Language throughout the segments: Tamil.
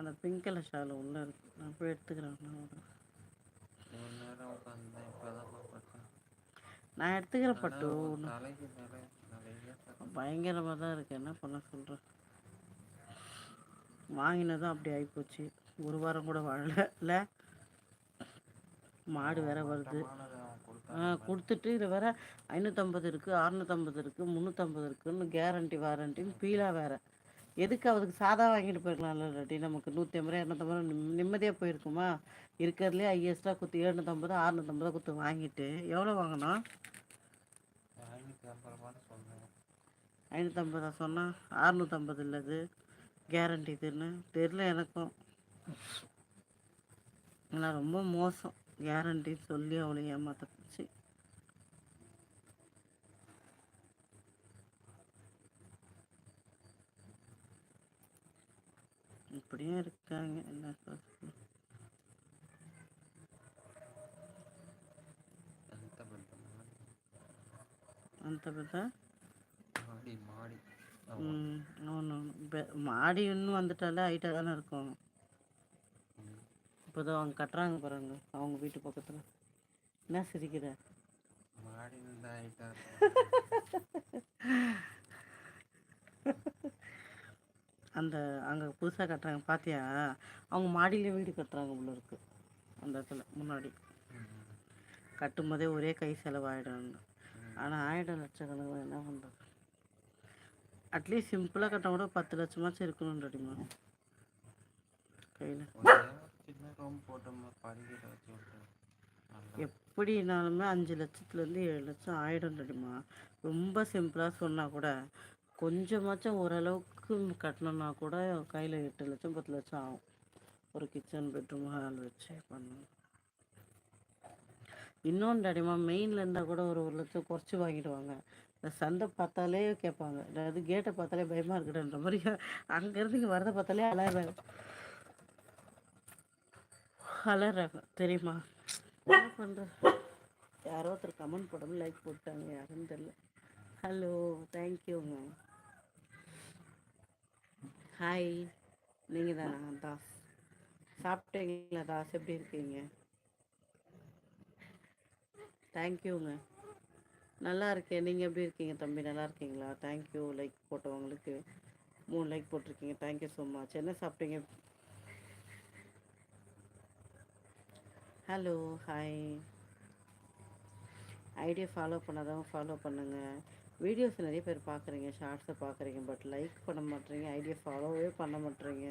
அந்த பிங்க் கலர் ஷாலு உள்ளே இருக்கு. நான் போய் எடுத்துக்கிறேன். நான் எடுத்துக்கிறேன் ஆனா பட்டு. பயங்கரமாக தான் இருக்குது என்ன பண்ண சொல்கிறேன் வாங்கினதும் அப்படி ஆகிப்போச்சு ஒரு வாரம் கூட வாழல. இல்லை மாடு வேற வருது. கொடுத்துட்டு இது வேற ஐநூற்றம்பது இருக்குது அறநூற்றம்பது இருக்குது முந்நூற்றம்பது இருக்குன்னு கேரண்டி வாரண்டின்னு பீலாக வேற. எதுக்கு அவருக்கு சாதா வாங்கிட்டு போயிருக்கலாம்ல இல்லாட்டி நமக்கு நூற்றி ஐம்பது ரூபா இரநூத்தம்பது ரூபா நிம்மதியாக போயிருக்குமா? இருக்கிறதுலே ஐஎஸ்டாக குத்து எழுநூற்றம்பது அறுநூற்றம்பது குத்து வாங்கிட்டு எவ்வளோ வாங்கினோம் ஐநூற்றம்பது ரூபா சொன்னால் அறுநூற்றம்பது இல்லை அது. கேரண்டி இதுன்னு. தெரில எனக்கும். ஆனால் ரொம்ப மோசம். கேரண்டி சொல்லி அவளை ஏமாத்த இப்படியும் இருக்காங்க அந்த பெட்ரூம் அந்த பார்த்தா மாடி. மாடி இன்னும் வந்துட்டாலே ஹைட்டாக தானே இருக்கும். இப்போ தான் அவங்க கட்டுறாங்க பாருங்க அவங்க வீட்டு பக்கத்தில். என்ன சிரிக்கிற? மாடி இருந்தா ஹைட்டா அந்த அங்கே புதுசாக கட்டுறாங்க பார்த்தியா அவங்க மாடியிலே வீடு கட்டுறாங்க உள்ள இருக்கு. அந்த இடத்துல முன்னாடி. கட்டும்போதே ஒரே கை செலவாயிடும் ஆனால் ஆயிரம் லட்சக்கணக்கில் என்ன பண்ணுறது அட்லீஸ்ட் சிம்பிளாக கட்ட கூட பத்து லட்சமாச்சும் இருக்கணும் ரெடிமா கையில் எப்படினாலுமே அஞ்சு லட்சத்துலேருந்து ஏழு லட்சம் ஆயிடும் ரெடிமா ரொம்ப சிம்பிளாக சொன்னால் கூட கொஞ்சமாச்சும் ஓரளவுக்கு கட்டணும்னா கூட கையில் எட்டு லட்சம் பத்து லட்சம் ஆகும். ஒரு கிச்சன் பெட்ரூம் ஹால் வச்சு பண்ணணும். இன்னொன்று அடிமா மெயினில் இருந்தால் கூட ஒரு ஒரு லட்சம் குறைச்சி வாங்கிடுவாங்க. இந்த சந்தை பார்த்தாலே கேட்பாங்க. அதாவது கேட்டை பார்த்தாலே பயமாக இருக்குதுன்ற மாதிரி அங்கேருந்து இங்கே வரதை பார்த்தாலே அலறாங்க. அலறாங்க. தெரியுமா? என்ன பண்ணுற யாரோ ஒருத்தர் கமெண்ட் போடாமல் லைக் போட்டாங்க யாருன்னு தெரியல. ஹலோ தேங்க்யூங்க ஹாய் நீங்கள் தானா தாஸ்? சாப்பிட்டீங்களா தாஸ்? எப்படி இருக்கீங்க? தேங்க்யூங்க நல்லா இருக்கேன். நீங்கள் எப்படி இருக்கீங்க தம்பி? நல்லா இருக்கீங்களா? தேங்க்யூ லைக் போட்டவங்களுக்கு மூணு லைக் போட்டிருக்கீங்க. தேங்க்யூ ஸோ மச் என்ன சாப்பிட்டீங்க? ஹலோ ஹாய் ஐடியா ஃபாலோ பண்ணாதவங்க ஃபாலோ பண்ணுங்கள் வீடியோஸ் நிறைய பேர் பார்க்குறீங்க ஷார்ட்ஸை பார்க்குறீங்க பட் லைக் பண்ண மாட்டேறீங்க ஐடியா ஃபாலோவே பண்ண மாட்டேறீங்க.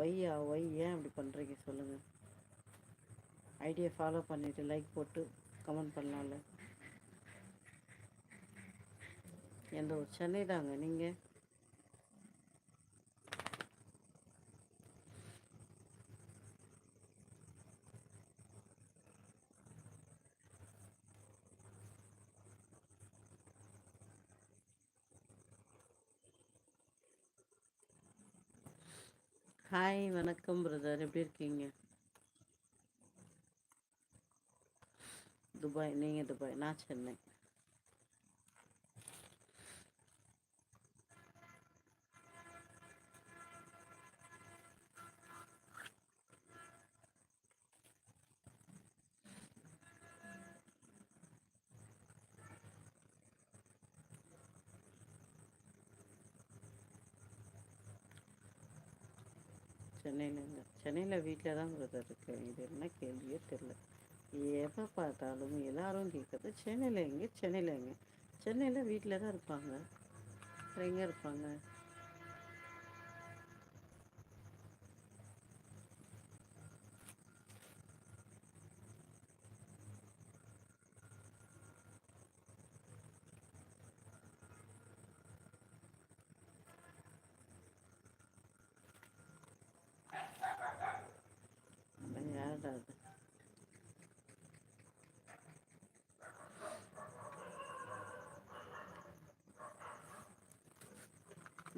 ஒய்யா ஒய் ஏன் அப்படி பண்ணுறீங்க சொல்லுங்கள் ஐடியா ஃபாலோ பண்ணிவிட்டு லைக் போட்டு கமெண்ட் பண்ணலாம்ல. எந்த ஒரு சென்னை தாங்க நீங்கள் ஹாய் வணக்கம் பிரதர் எப்படி இருக்கீங்க துபாய் நீங்கள் துபாய் நான் சென்னை சென்னையில் சென்னையில் வீட்டில் தான் பிரதர் இருக்கேன் இது என்ன கேள்வியே தெரில எப்போ பார்த்தாலும் எல்லாரும் கேட்குறது சென்னையில் எங்கே சென்னையில் எங்கே சென்னையில் வீட்டில் தான் இருப்பாங்க. எங்கே இருப்பாங்க?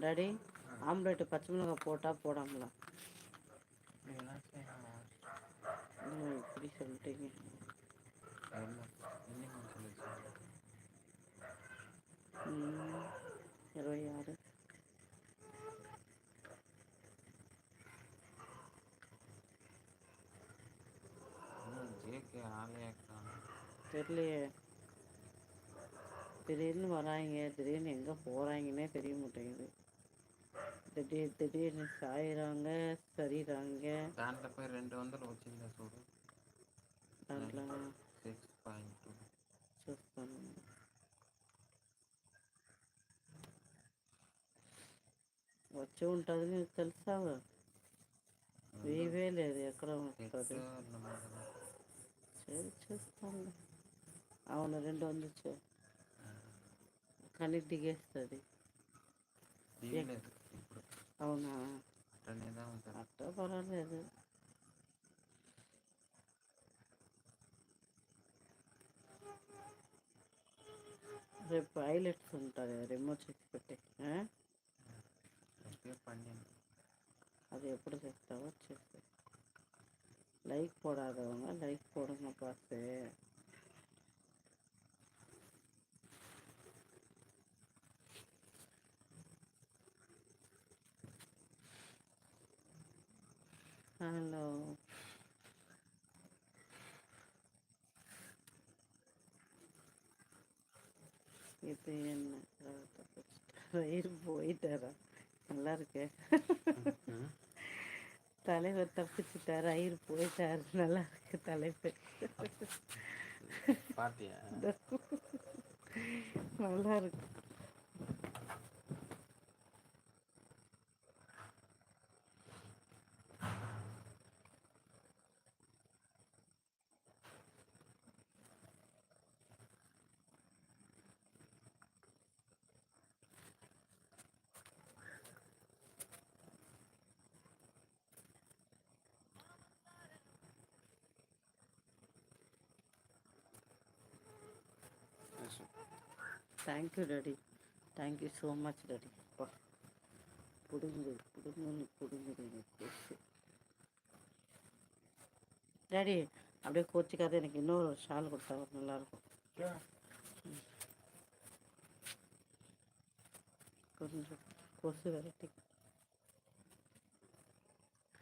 டாடி ஆம்லேட்டு பச்சை மிளகாய் போட்டால் போடாமலா? இப்படி சொல்லிட்டீங்க. இருபத்தி ஆறு. தெரியலையே. திடீர்னு வராங்க திடீர்னு எங்கே போகிறாங்கன்னே தெரிய மாட்டேங்குது. திடீர் திடீர்னு சாயிறாங்க சரிறாங்க దాంట్లో పోయి రెండు వందలు వచ్చిందా చూడు దాంట్లో సిక్స్ పాయింట్ టూ చూస్తాను వచ్చి ఉంటుంది నీకు తెలుసా వేవే లేదు ఎక్కడ ఉంటుంది సరే చూస్తాను అవును రెండు వందలు కానీ దిగేస్తుంది దిగలేదు ఇప్పుడు అవునా అట్టనేదా ఉంటుంది అట్ట పర్వాలేదు రేపు హైలైట్స్ ఉంటుంది రిమోట్ చేసి పెట్టి ఆ? అయితే పన్నెండు அது எப்படி செத்தாவோ சரி லைக் போடாதவங்க லைக் போடுங்க பார்த்து ஹலோ இது என்ன? வயிறு போயிட்டாரா? நல்லா இருக்கே. தலைவர் தப்பிச்சிட்டாரு ஐயர் போயிட்டாரு. நல்லா இருக்கு பாத்தியா? நல்லா இருக்கு. Thank you daddy thank you so much daddy அப்பா பிடுங்கு பிடுங்குன்னு பிடுங்குது எனக்கு கொசு டாடி அப்படியே கோச்சிக்காத எனக்கு இன்னொரு ஷால் கொடுத்தா நல்லாயிருக்கும் கொஞ்சம் கொசு வெரைட்டி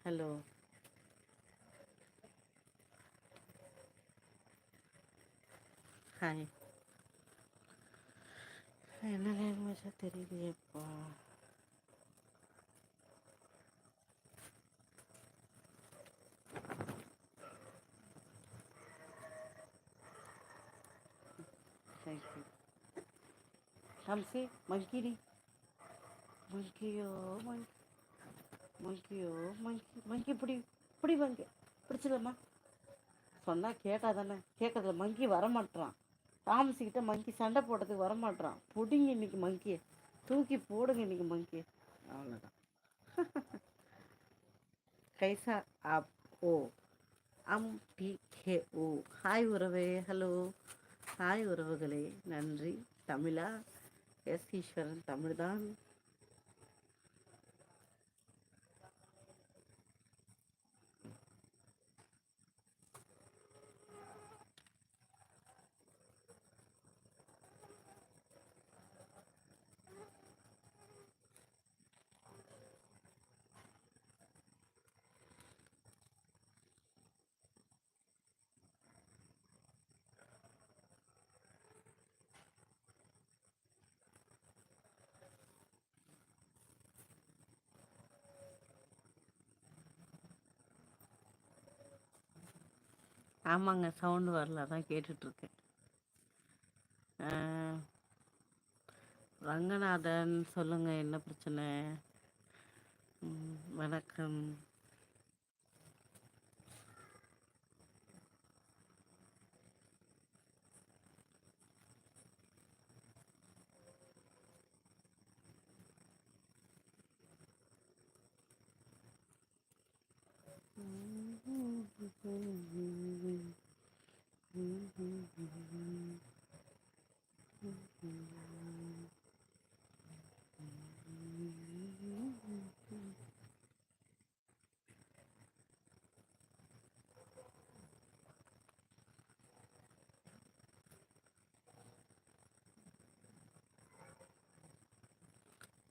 ஹலோ ஹாய் என்ன லாங்குவேஜாக தெரியலையேப்பா தேங்க்யூ ஹம்சி மங்கிடி மங்கியோ மங்கி மங்கியோ மங்கி மங்கி பிடி பிடி மங்கி பிடிச்சிடலாமா? சொன்னால் கேட்டால் தானே கேட்கறதுல மங்கி வரமாட்டான் தாமசிக்கிட்ட மங்கி சண்டை போடுறதுக்கு வரமாட்டான் பிடிங்க இன்னைக்கு மங்கி தூக்கி போடுங்க இன்னைக்கு மங்கி அவ்வளோதான் கைசா ஆப் ஓ. அம் டி கே ஓ. ஹாய் உறவே. ஹலோ ஹாய் உறவுகளே. நன்றி. தமிழா? எஸ் ஈஸ்வரன் தமிழ்தான். ஆமாங்க சவுண்டு வரல அதான் கேட்டுட்ருக்கேன். ரங்கநாதன் சொல்லுங்கள் என்ன பிரச்சனை? ம், வணக்கம்.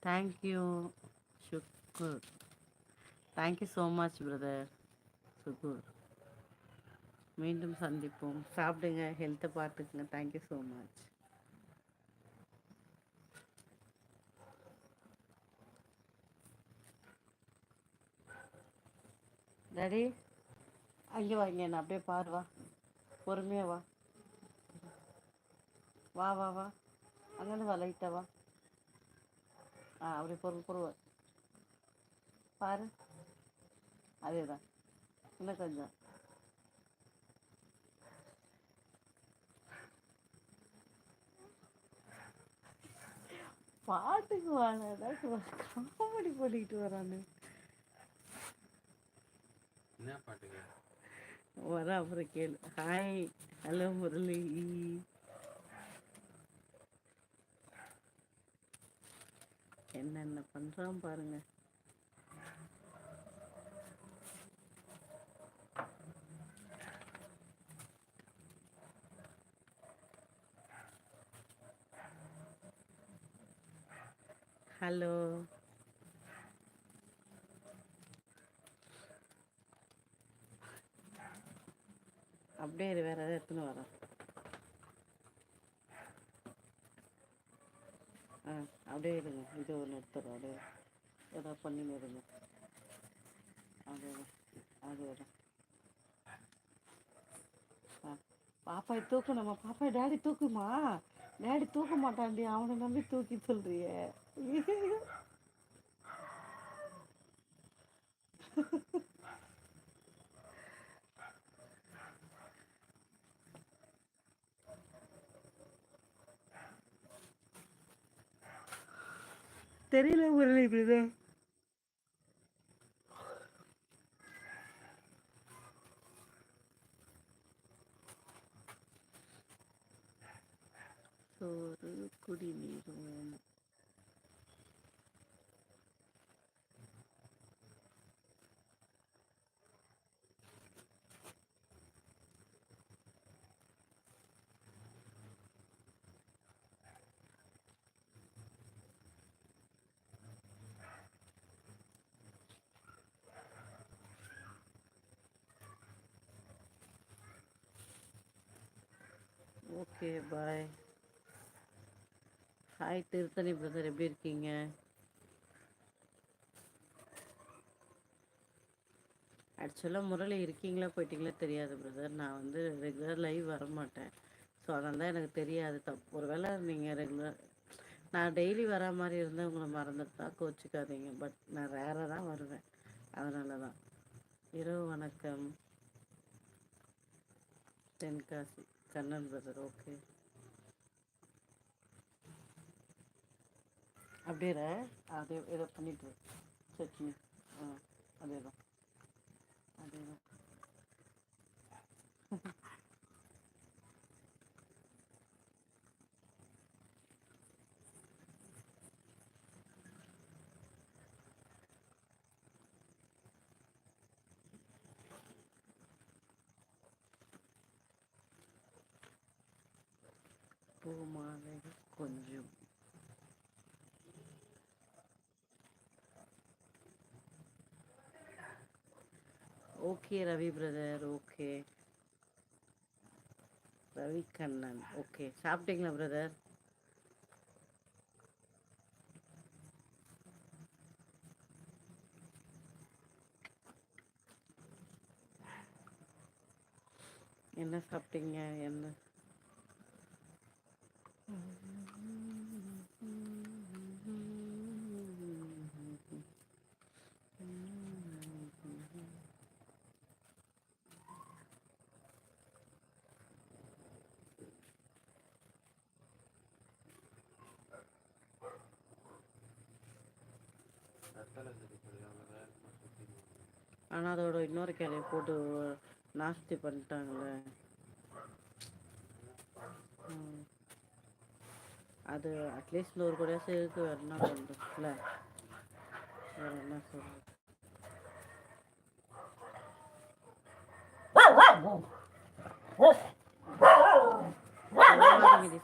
Thank you Shukkur thank you so much brother Shukkur மீண்டும் சந்திப்போம். சாப்பிடுங்க ஹெல்த்தை பார்த்துக்குங்க. தேங்க்யூ ஸோ மச் டாடி அங்கே வா இங்கே என்ன அப்படியே பாரு வா. பொறுமையாக வா. வா வா வா. அங்கேருந்து வா லைட்டாக வா. ஆ அப்படியே பொறு பொறுவ பாரு. அதே தான் இன்னும் கொஞ்சம். பாட்டுக்கு வாடா காமெடி பண்ணிக்கிட்டு வரானு. என்ன பாட்டுங்க? வர அப்புறம் கேளு. Hi hello Murali. என்னென்ன பண்றான் பாருங்க. ஹலோ. அப்படியே வேற ஏதாவது எடுத்துன்னு வரோம் ஆ அப்படியே இருங்க. இது ஒன்று எடுத்துறோம் அப்படியே ஏதாவது பண்ணின்னு இருங்க. அது அது வரும் ஆ. பாப்பா தூக்கணுமா பாப்பா டேடி தூக்குமா? டேடி தூக்க மாட்டான்டி. அவனை நம்பி தூக்கி சொல்றியே. தெரியல முரளி இப்படிதான் சோறு குடிநீர் okay bye. Hi Tiruttani brother எப்படி இருக்கீங்க? ஆக்சுவலாக முரளி இருக்கீங்களா போயிட்டீங்களா தெரியாது பிரதர் நான் வந்து ரெகுலர் லைவ் வர மாட்டேன் ஸோ அதனால் தான் எனக்கு தெரியாது. தப்பு ஒரு வேளை நீங்கள் ரெகுலர் நான் டெய்லி வரா மாதிரி இருந்தால் உங்களை மறந்துட்டா கோச்சிக்காதீங்க. பட் நான் ரேராக தான் வருவேன். அதனால தான் இரவு வணக்கம். தென்காசி. கண்ணன் பிரதர் ஓகே அப்படியே அதே இதை பண்ணிட்டு சட்னி ஆ அதே தான் அதே தான் பூமாலை கொஞ்சம். Okay Ravi brother okay Ravi Kannan okay சாப்பிட்டீங்களா பிரதர் என்ன சாப்பிட்டீங்க என்ன ரத்தலை சரி சொல்லி அவங்க வேகமாக சுற்றி ஆனால் அதோட இன்னொரு கிளைய போட்டு நாஸ்தி பண்ணிட்டாங்களே அது அட்லீஸ்ட் நூறு கூடயாச்சும் சேர்த்து வேறு என்ன பண்ணுறதுல வேறு என்ன சொல்றது?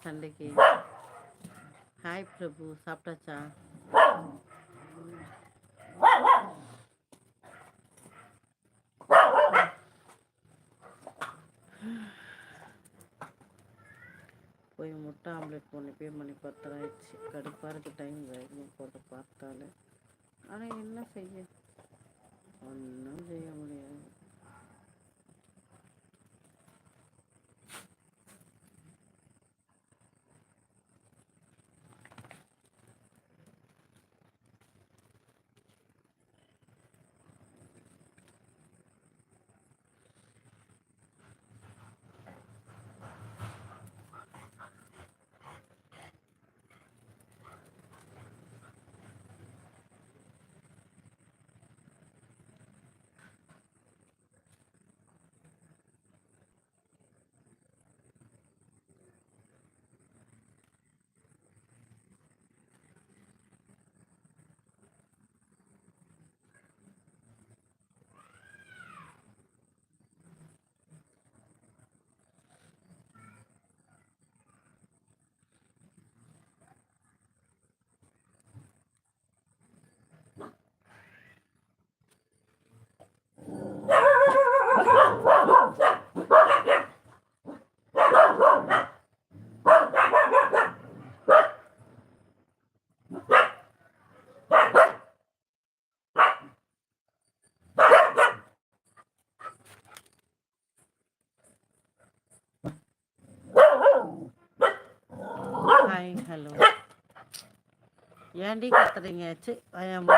சண்டைக்கு. ஹாய் பிரபு. சாப்பிட்டாச்சா? போய் முட்டை ஆம்லேட் பண்ணி பே மணி பத்தராயிடுச்சு. கடுப்பாக இருக்குது டைம் வேகமாக போட்டு பார்த்தாலே. ஆனால் என்ன செய்ய? ஒன்றும் செய்ய முடியாது. வேண்டி கத்துறீங்க ச்சு பயம்